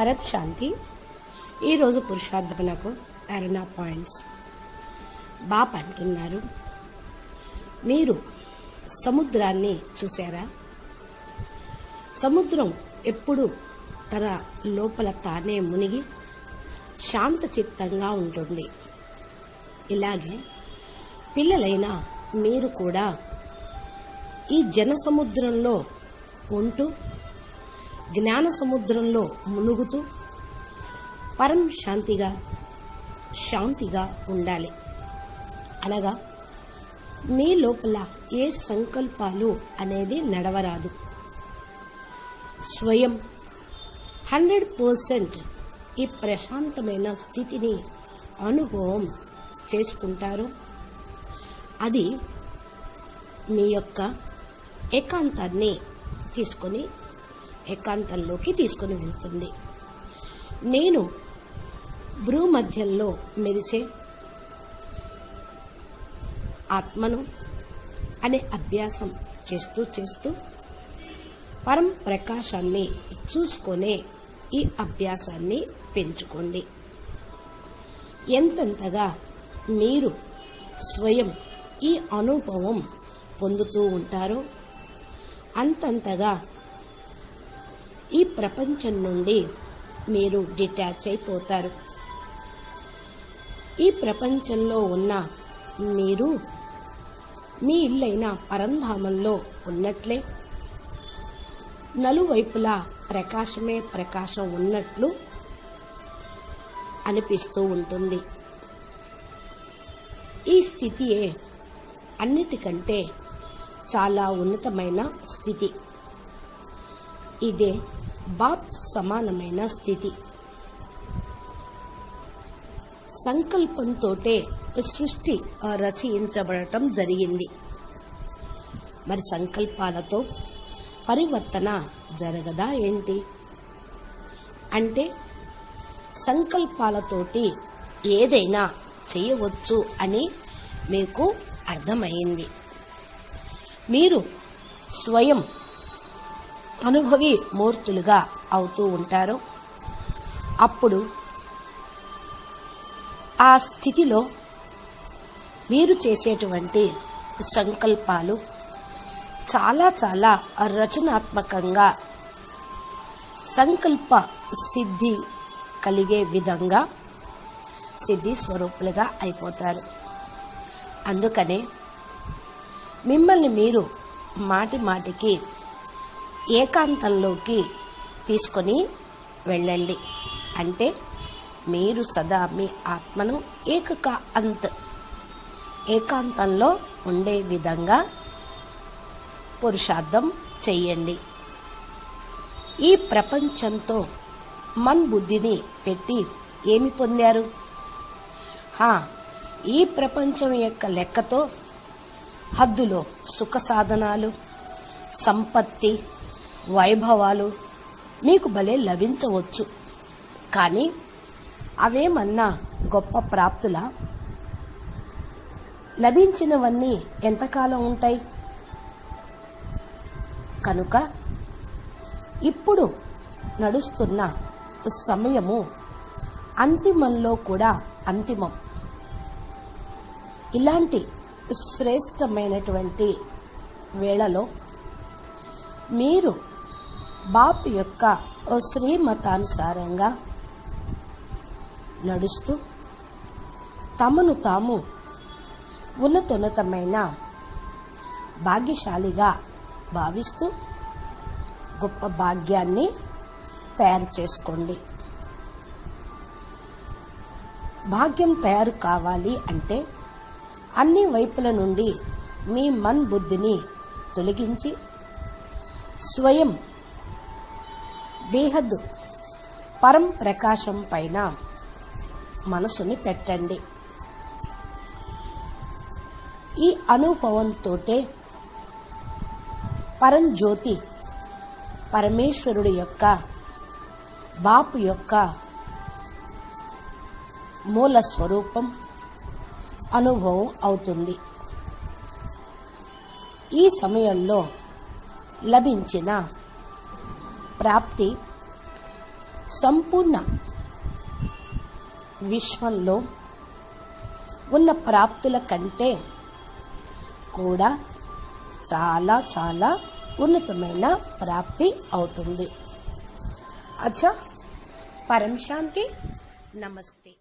Arab శాంతి. ఈరోజు పురుషార్థమనకు అరుణ points బాప్ అంటున్నారు మీరు సముద్రాన్ని చూసారా సముద్రం ఎప్పుడు తన లోపల తానే మునిగి శాంత చిత్తంగా ఉంటుంది. ఇలాగే పిల్లలైన మీరు కూడా ఈ జన సముద్రంలో ఉంటూ జ్ఞాన సముద్రంలో మునుగుతూ పరం శాంతిగా శాంతిగా ఉండాలి. అనగా మీ లోపల ఏ సంకల్పాలు అనేది నడవరాదు. స్వయం హండ్రెడ్ పర్సెంట్ ఈ ప్రశాంతమైన స్థితిని అనుభవం చేసుకుంటారు. అది మీ యొక్క ఏకాంతాన్ని తీసుకొని ఏకాంతంలోకి తీసుకుని వెళ్తుంది. నేను భ్రూమధ్యంలో మెరిసే ఆత్మను అనే అభ్యాసం చేస్తూ చేస్తూ పరం ప్రకాశాన్ని చూసుకొనే ఈ అభ్యాసాన్ని పెంచుకోండి. ఎంతెంతగా మీరు స్వయం ఈ అనుభవం పొందుతూ ఉంటారో అంతంతగా ఈ ప్రపంచం నుండి మీరు డిటాచ్ అయిపోతారు. ఈ ప్రపంచంలో ఉన్న మీరు మీ ఇల్లైన పరంధామంలో ఉన్నట్లే. నలువైపులా ప్రకాశమే ప్రకాశం ఉన్నట్లు అనిపిస్తూ ఉంటుంది. ఈ స్థితియే అన్నిటికంటే చాలా ఉన్నతమైన స్థితి. ఇదే బాప్ సమానమైన స్థితి. సంకల్పంతోటే సృష్టి రచయించబడటం జరిగింది. మరి సంకల్పాలతో పరివర్తన జరగదా ఏంటి? అంటే సంకల్పాలతోటి ఏదైనా చేయవచ్చు అని మీకు అర్థమైంది. మీరు స్వయం అనుభవి మూర్తులుగా అవుతూ ఉంటారు. అప్పుడు ఆ స్థితిలో మీరు చేసేటువంటి సంకల్పాలు చాలా చాలా రచనాత్మకంగా సంకల్ప సిద్ధి కలిగే విధంగా సిద్ధి స్వరూపులుగా అయిపోతారు. అందుకనే మిమ్మల్ని మీరు మాటి మాటికి ఏకాంతంలోకి తీసుకొని వెళ్ళండి. అంటే మీరు సదా మీ ఆత్మను ఏకక అంత్ ఏకాంతంలో ఉండే విధంగా పురుషార్థం చెయ్యండి ఈ ప్రపంచంతో మన్ బుద్ధిని పెట్టి ఏమి పొందారు? హా ఈ ప్రపంచం యొక్క లెక్కతో హద్దులో సుఖ సాధనాలు సంపత్తి వైభవాలు మీకు భలే లభించవచ్చు. కానీ అవేమన్నా గొప్ప ప్రాప్తుల? లభించినవన్నీ ఎంతకాలం ఉంటాయి? కనుక ఇప్పుడు నడుస్తున్న సమయము అంతిమంలో కూడా అంతిమం. ఇలాంటి శ్రేష్టమైనటువంటి వేళలో మీరు బాప్ యొక్క ఓ శ్రీమతానుసారంగా నడుస్తూ తమను తాము ఉన్నతోన్నతమైన భాగ్యశాలిగా భావిస్తూ గొప్ప భాగ్యాన్ని తయారు చేసుకోండి. భాగ్యం తయారు కావాలి అంటే అన్ని వైపుల నుండి మీ మన్ బుద్ధిని తొలగించి స్వయం బేహద్ పరం ప్రకాశం పైన మనసుని పెట్టండి. ఈ అనుభవంతోటే పరంజ్యోతి పరమేశ్వరుడు యొక్క బాపు యొక్క మూల స్వరూపం అనుభవం అవుతుంది. ఈ సమయంలో లభించిన ప్రాప్తి సంపూర్ణ విశ్వంలో ఉన్న ప్రాప్తుల కంటే కూడా చాలా చాలా ఉన్నతమైన ప్రాప్తి అవుతుంది. అచ్చా పరం శాంతి నమస్తే.